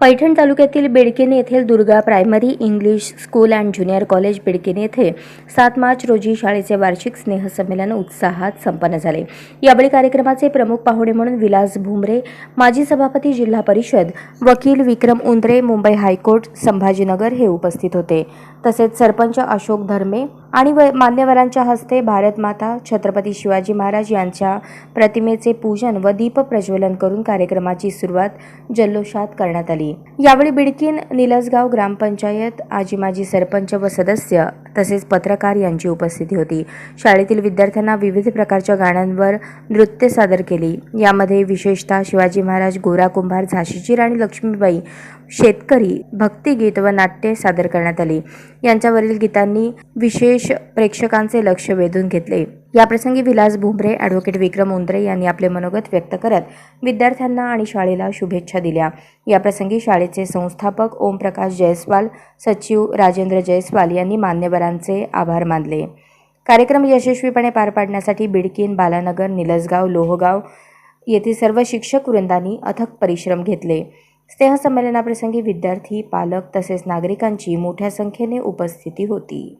पैठण तालुक्यातील बेडकेने येथील Durga primary English school and junior college Bedkene येथे सात मार्च रोजी शाळेचे वार्षिक स्नेहसंमेलन उत्साहात संपन्न झाले. यावेळी कार्यक्रमाचे प्रमुख पाहुणे म्हणून विलास भुमरे माजी सभापती जिल्हा परिषद वकील विक्रम उंद्रे मुंबई हायकोर्ट संभाजीनगर हे उपस्थित होते. तसेच सरपंच अशोक धर्मे आणि व- मान्यवरांच्या हस्ते भारतमाता छत्रपती शिवाजी महाराज यांच्या प्रतिमेचे पूजन व दीप प्रज्वलन करून कार्यक्रमाची सुरुवात जल्लोषात करण्यात आली. यावेळी बिडकीन निलसगाव ग्रामपंचायत आजी माजी सरपंच व सदस्य तसेच पत्रकार यांची उपस्थिती होती. शाळेतील विद्यार्थ्यांना विविध प्रकारच्या गाण्यांवर नृत्य सादर केली. यामध्ये विशेषतः शिवाजी महाराज गोरा कुंभार झाशीची राणी लक्ष्मीबाई शेतकरी भक्तिगीत व नाट्य सादर करण्यात आली. यांच्यावरील गीतांनी विशेष प्रेक्षकांचे लक्ष वेधून घेतले. याप्रसंगी विलास भुमरे ॲडव्होकेट विक्रम उंद्रे यांनी आपले मनोगत व्यक्त करत विद्यार्थ्यांना आणि शाळेला शुभेच्छा दिल्या. याप्रसंगी शाळेचे संस्थापक ओमप्रकाश जयस्वाल सचिव राजेंद्र जयस्वाल यांनी मान्यवरांचे आभार मानले. कार्यक्रम यशस्वीपणे पार पाडण्यासाठी बिडकीन बालानगर निलसगाव लोहगाव येथे सर्व शिक्षक वृंदांनी अथक परिश्रम घेतले. स्नेहसंमेलनाप्रसंगी विद्यार्थी पालक तसेच नागरिकांची मोठ्या संख्येने उपस्थिती होती.